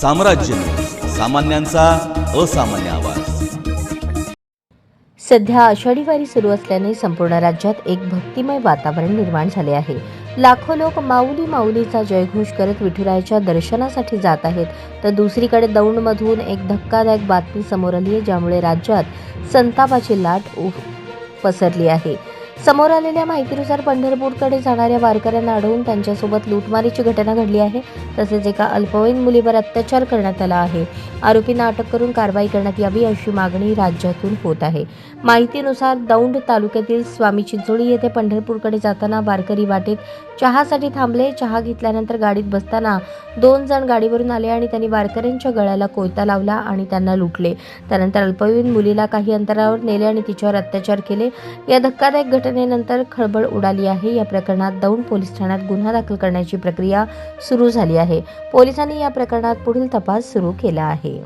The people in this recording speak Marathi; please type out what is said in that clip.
साम्राज्य सामान्यांचा असामान्य आवाज. सध्या आषाढी वारी सुरू असल्याने संपूर्ण राज्यात एक भक्तिमय वातावरण निर्माण झाले आहे. लाखो लोक माऊली माऊलीचा जयघोष करत विठुरायाच्या दर्शनासाठी जात आहेत. तर दुसरीकडे दौंडमधून एक धक्कादायक बातमी समोर आली आहे ज्यामुळे राज्यात संतापाची लाट उ पसरली आहे. समोर आलेल्या माहितीनुसार पंढरपूरकडे जाणाऱ्या वारकऱ्यांना अडवून त्यांच्यासोबत लूटमारीची घटना घडली आहे तसेच एका अल्पवयीन मुलीवर अत्याचार करण्यात आला आहे. आरोपींना अटक करून कारवाई करण्यात यावी अशी मागणी राज्यातून होत आहे. माहितीनुसार दौंड तालुक्यातील स्वामी चिंचोळी येथे पंढरपूरकडे जाताना वारकरी वाटेत चहासाठी थांबले. चहा घेतल्यानंतर गाडीत बसताना दोन जण गाडीवरून आले आणि त्यांनी वारकऱ्यांच्या गळ्याला कोयता लावला आणि त्यांना लुटले. त्यानंतर अल्पवयीन मुलीला काही अंतरावर नेले आणि तिच्यावर अत्याचार केले. या धक्कादायक घटनेनंतर खळबळ उडाली आहे. या प्रकरणात दौंड पोलीस ठाण्यात गुन्हा दाखल करण्याची प्रक्रिया सुरू झाली आहे. पोलिसांनी या प्रकरणात पुढील तपास सुरू केला आहे.